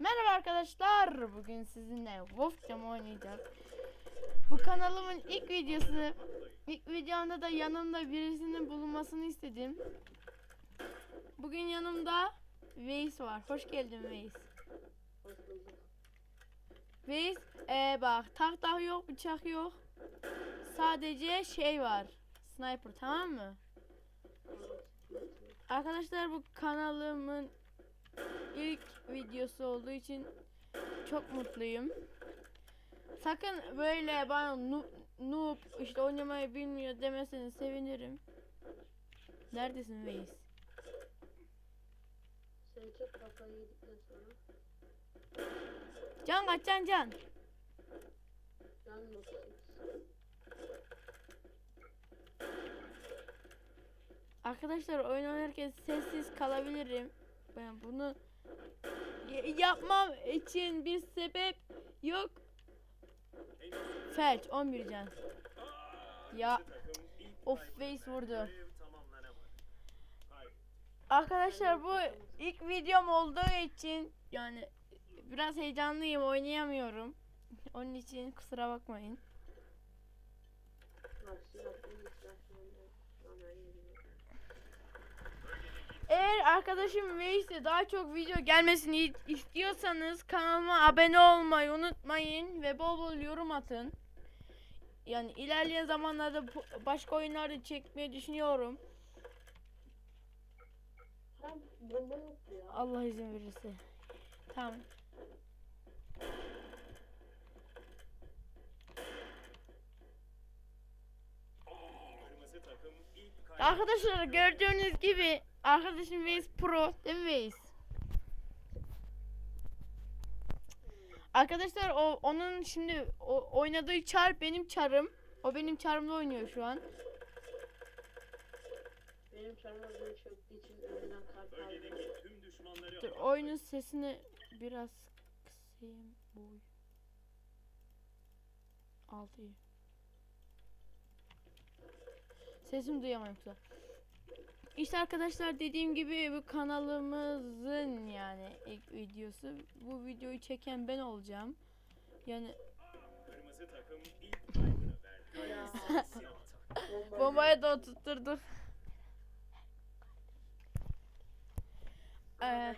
Merhaba arkadaşlar. Bugün sizinle Wolf Jam oynayacağız. Bu kanalımın ilk videosu. İlk videomda da yanımda birisinin bulunmasını istedim. Bugün yanımda Veys var. Hoş geldin Veys. Veys ee, bak tahta yok bıçak yok. Sadece şey var. Sniper tamam mı? Arkadaşlar bu kanalımın ilk videosu olduğu için çok mutluyum. Sakın böyle bana noob, noob işte oynamayı bilmiyor demeseniz sevinirim. Neredesin Veys? Sen çek kafayı yedikten sonra Can kaç can can. can. Arkadaşlar oyun oynarken sessiz kalabilirim. Ben bunu yapmam için bir sebep yok. Felç 11 can. Ya of face vurdu. Arkadaşlar bu ilk videom olduğu için yani biraz heyecanlıyım oynayamıyorum. Onun için kusura bakmayın. Bak silahını silahını sonra yediyor. Eğer arkadaşım Veys'e daha çok video gelmesini istiyorsanız kanalıma abone olmayı unutmayın ve bol bol yorum atın. Yani ilerleyen zamanlarda başka oyunları çekmeyi düşünüyorum. Allah izin verirse. Tamam. Kırmızı takım ilk kay- Arkadaşlar gördüğünüz gibi arkadaşım Veys Pro değil mi Veys? Arkadaşlar o onun şimdi o, oynadığı çar benim çarım. O benim çarımla oynuyor şu an. Benim böyle çöktüğü için önünden kart aldım. Bölgedeki tüm düşmanları Dur oyunun sesini biraz kısayım. Boy. 6 Sesim duyamam yoksa. İşte arkadaşlar dediğim gibi bu kanalımızın yani ilk videosu. Bu videoyu çeken ben olacağım. Yani kırmızı takım ilk kaybını verdi. Ya. Siyah takım Bomba bombaya da oturtturduk. Ee,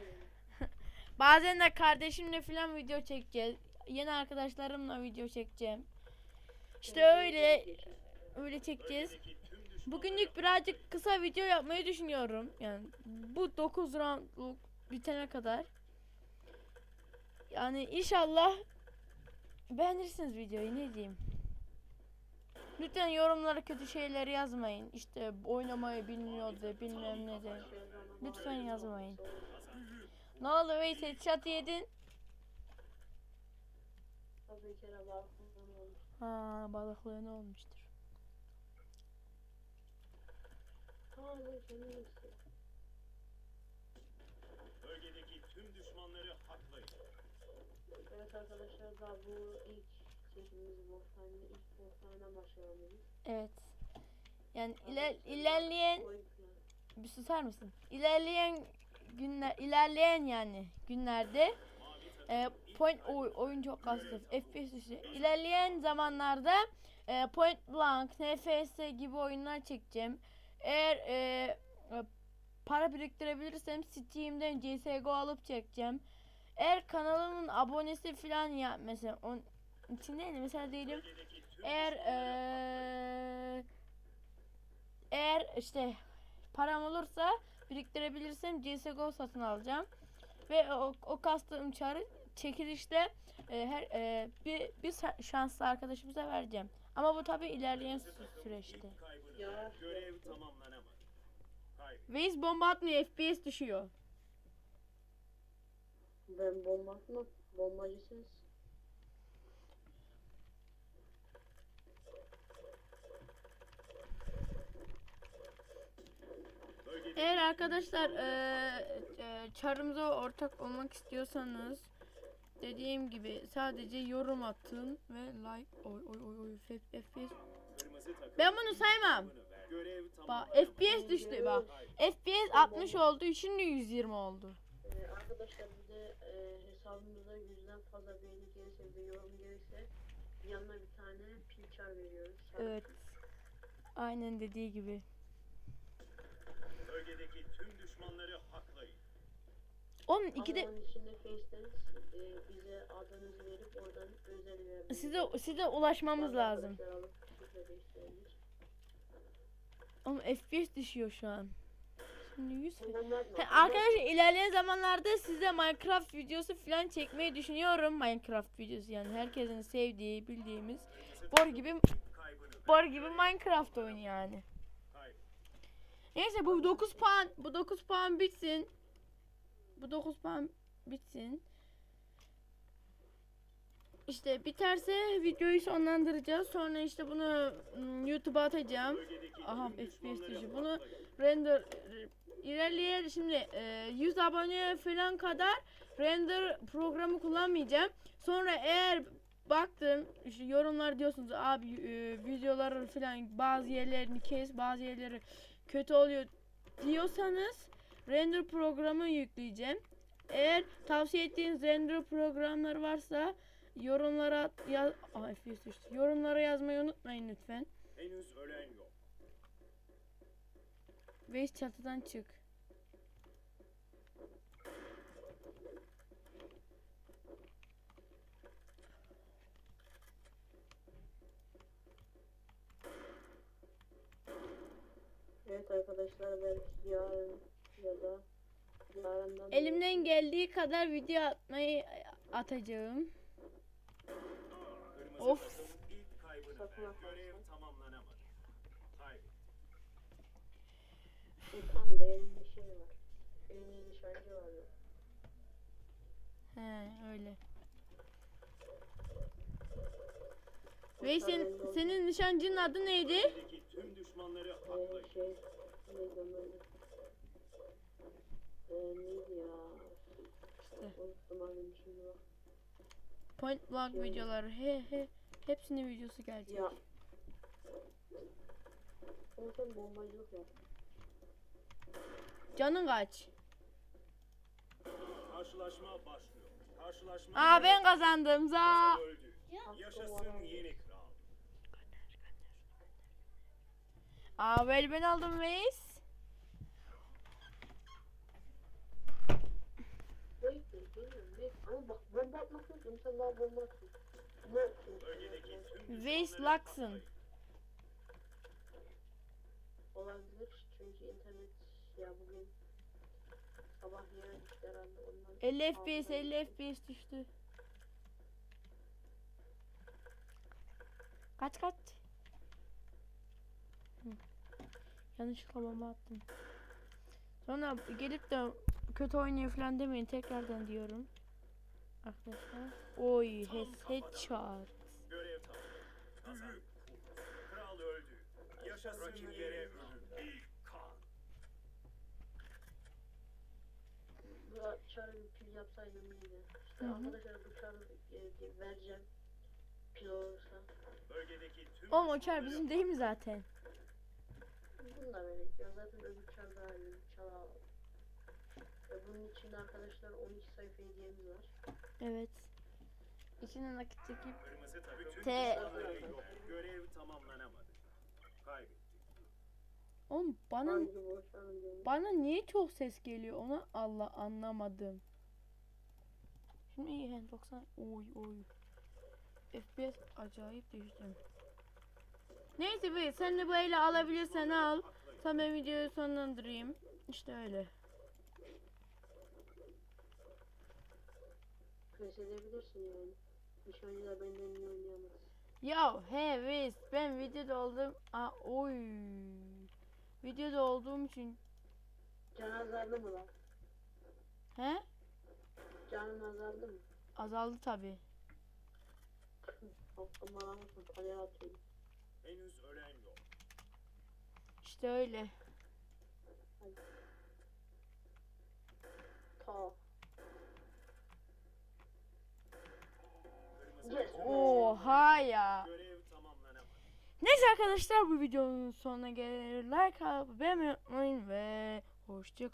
bazen de kardeşimle falan video çekeceğiz. Yeni arkadaşlarımla video çekeceğim. İşte öyle öyle çekeceğiz. Bölgedeki tüm düşmanları Bugünlük birazcık kısa video yapmayı düşünüyorum. Yani bu 9 roundluk bitene kadar. Yani inşallah beğenirsiniz videoyu ne diyeyim. Lütfen yorumlara kötü şeyler yazmayın. İşte oynamayı bilmiyor de bilmem ne de. Lütfen yazmayın. Ne oldu Veysel chat yedin? Ha balıklığı ne olmuştur? Bölgedeki tüm düşmanları haklayın. Evet arkadaşlar daha bu ilk çekimimiz Wolfenstein ilk Wolfenstein'den başlayalım dedik. Evet. Yani iler, ilerleyen bir susar mısın? İlerleyen günler ilerleyen yani günlerde e, point oy, oyun çok kastı. FPS düştü. İlerleyen zamanlarda e, Point Blank, NFS gibi oyunlar çekeceğim. Eğer e, e, para biriktirebilirsem Steam'den CS:GO alıp çekeceğim. Eğer kanalımın abonesi falan ya mesela onun içinde ne mesela diyelim eğer eee eğer işte param olursa biriktirebilirsem CSGO satın alacağım ve o, o kastığım çarı çekilişte e, her e, bir bir şanslı arkadaşımıza vereceğim. Ama bu tabi ilerleyen sü- süreçte. Ya. Görev tamamlanamadı. Veys bomba atmıyor FPS düşüyor. Ben bomba atmam. Bombacısınız. Eğer arkadaşlar eee, eee, çarımıza ortak olmak istiyorsanız dediğim gibi sadece yorum atın ve like oy oy oy oy F- FPS Ben bunu saymam. Bak. FPS düştü bak. FPS 60 oldu şimdi 120 oldu. Ee, arkadaşlar bir de e, hesabımıza yüzden fazla beğeni gelirse ve yorum gelirse yanına bir tane pinçer veriyoruz. Evet. Aynen dediği gibi. Bölgedeki tüm düşmanları haklayın. Onun iki de Ama onun içinde Face'den e, bize adınızı verip oradan özel verebilirsiniz. size size ulaşmamız lazım. Ama FPS düşüyor şu an. Şimdi 100 Bunlar ne? He, arkadaşlar ilerleyen zamanlarda size Minecraft videosu falan çekmeyi düşünüyorum. Minecraft videosu yani herkesin sevdiği, bildiğimiz bor gibi bor gibi Minecraft oyunu yani. Neyse bu 9 puan bu 9 puan bitsin. Bu 9 puan bitsin. İşte biterse videoyu sonlandıracağız. Sonra işte bunu mm, YouTube'a atacağım. Aha FPS düşüyor. Bunu render ilerleyen şimdi e, 100 abone falan kadar render programı kullanmayacağım. Sonra eğer baktın işte yorumlar diyorsunuz abi e, videoların falan bazı yerlerini kes bazı yerleri kötü oluyor diyorsanız render programı yükleyeceğim. Eğer tavsiye ettiğiniz render programları varsa yorumlara yaz düştü. Yorumlara yazmayı unutmayın lütfen. Henüz ölen yok. Ve çatıdan çık. Evet arkadaşlar belki yarın ya da yarından Elimden geldiği kadar video atmayı atacağım. Kırmızı Of. takım ilk kaybını Sakın verdi. Görev tamamlanamadı. Şey var. Vardı. He öyle. Ve sen, senin nişancının adı neydi? Tüm düşmanları Ee, haklayın. şey neydi onun adı? Ee, neydi ya? İşte Unuttum adını şimdi bak. point blank videoları he he hepsinin videosu gelecek. Ya. Ama sen bombacılık. Canın kaç? Karşılaşma başlıyor. Karşılaşma Aa ben kazandım za. Yaşasın yeni kral. Aa böyle ben aldım Veys. Bekle, bilmiyorum, bekle. Ama bak bomba atmak yok. Sen daha bomba atın. Ne yapıyorsun? Bölgedeki tüm Veys düşmanları Luxon. Olabilir çünkü internet ya bugün sabah düştü herhalde ondan. 50 FPS aldılar. 50 FPS düştü. Kaç kaç? Hı. Yanlışlıkla bomba attım. Sonra gelip de kötü oynuyor falan demeyin tekrardan diyorum. Arkadaşlar. Oy head, headshot. Görev tamam. Kazan. Kral öldü. Yaşasın yere ölüm. İlk kan. Bu çarı bir pil yapsaydım iyiydi. İşte Hı hı. arkadaşlar bu çarı e, vereceğim. Pil olursa. Bölgedeki tüm Oğlum o çar bizim değil mi zaten? Bunu da ya zaten öbür çar daha iyi. Çar alalım. İçinde arkadaşlar 12 sayfa hediyemiz var. Evet. İçine nakit çekip Kırmızı takım bütün T- yok. Görev tamamlanamadı. Kaybetti. Oğlum bana Hangi borçlarını diyorum. bana niye çok ses geliyor onu Allah anlamadım. Şimdi iyi yani 90 oy oy. FPS acayip düştüm. Neyse be sen de böyle alabilirsen al. Sen ben videoyu sonlandırayım. İşte öyle. Pes edebilirsin yani. Nişancılar benden iyi oynayamaz. Ya he Veys ben videoda oldum. Aa oy. Videoda olduğum için. Can azaldı mı lan? He? Canın azaldı mı? Azaldı tabi. Aklım bana mısın? Kaleye atıyorum. Henüz ölen yok. İşte öyle. Ta. Oha ya. Neyse arkadaşlar bu videonun sonuna gelir. Like alıp beğenmeyi unutmayın ve hoşçakalın.